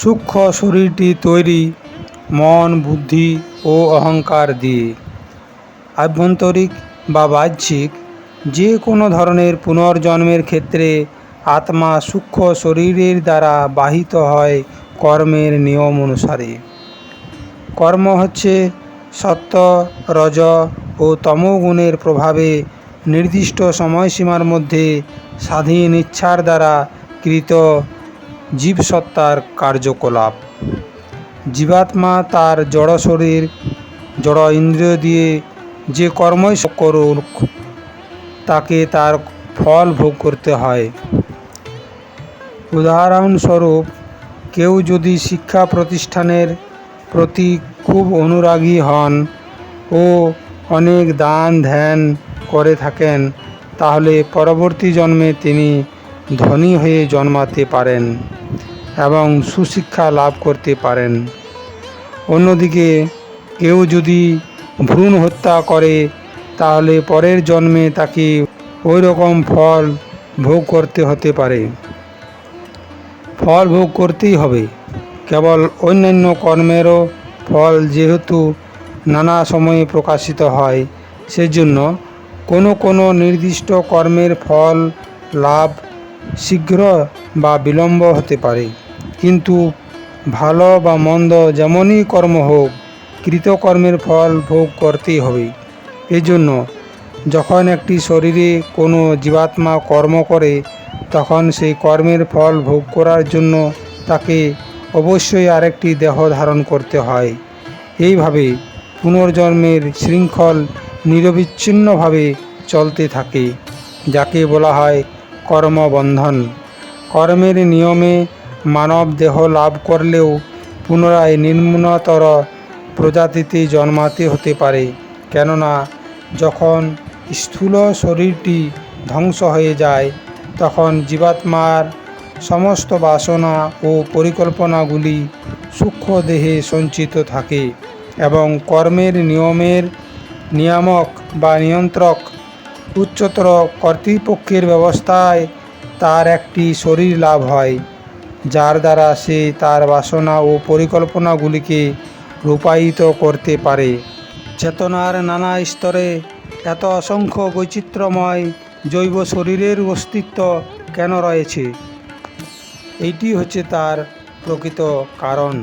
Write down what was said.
সূক্ষ্ম শরীরটি তৈরি, মন, বুদ্ধি ও অহংকার দিয়ে। আভ্যন্তরিক বা বাহ্যিক, যে কোনো ধরনের পুনর্জন্মের ক্ষেত্রে আত্মা সূক্ষ্ম শরীরের দ্বারা বাহিত হয় কর্মের নিয়ম অনুসারে। কর্ম হচ্ছে সত্য, রজ ও তমগুণের প্রভাবে নির্দিষ্ট সময়সীমার মধ্যে স্বাধীন ইচ্ছার দ্বারা কৃত জীবসত্তার কার্যকলাপ। জীবাত্মা তার জড় শরীর, জড় ইন্দ্রিয় দিয়ে যে কর্মই করুক, তাকে তার ফল ভোগ করতে হয়। উদাহরণস্বরূপ, কেউ যদি শিক্ষা প্রতিষ্ঠানের প্রতি খুব অনুরাগী হন ও অনেক দান ধ্যান করে থাকেন, তাহলে পরবর্তী জন্মে তিনি ধনী হয়ে জন্মাতে পারেন এবং সুশিক্ষা লাভ করতে পারেন। অন্যদিকে কেউ যদি ভ্রূণ হত্যা করে, তাহলে পরের জন্মে তাকে ওই রকম ফল ভোগ করতে হতে পারে। ফল ভোগ করতেই হবে। কেবল অন্যান্য কর্মেরও ফল যেহেতু নানা সময়ে প্রকাশিত হয়, সেজন্য কোনো কোনো নির্দিষ্ট কর্মের ফল লাভ শীঘ্র বা বিলম্ব হতে পারে। কিন্তু ভালো বা মন্দ যেমনই কর্ম হোক, কৃতকর্মের ফল ভোগ করতেই হবে। এজন্য যখন একটি শরীরে কোনো জীবাত্মা কর্ম করে, তখন সেই কর্মের ফল ভোগ করার জন্য তাকে অবশ্যই আরেকটি দেহ ধারণ করতে হয়। এইভাবে পুনর্জন্মের শৃঙ্খল নিরবিচ্ছিন্নভাবে চলতে থাকে, যাকে বলা হয় কর্মবন্ধন। কর্মের নিয়মে মানব দেহ লাভ করলেও পুনরায় নিম্নতর প্রজাতিতে জন্মাতে হতে পারে। কেননা, যখন স্থূল শরীরটি ধ্বংস হয়ে যায়, তখন জীবাত্মার সমস্ত বাসনা ও পরিকল্পনাগুলি সূক্ষ্ম দেহে সঞ্চিত থাকে এবং কর্মের নিয়মের নিয়ামক বা নিয়ন্ত্রক উচ্চতর কর্তৃপক্ষের ব্যবস্থায় তার একটি শরীর লাভ হয়, যার দ্বারা সে তার বাসনা ও পরিকল্পনাগুলিকে রূপায়িত করতে পারে। চেতনার নানা স্তরে এত অসংখ্য বৈচিত্র্যময় জৈব শরীরের অস্তিত্ব কেন রয়েছে? এইটি হচ্ছে তার প্রকৃত কারণ।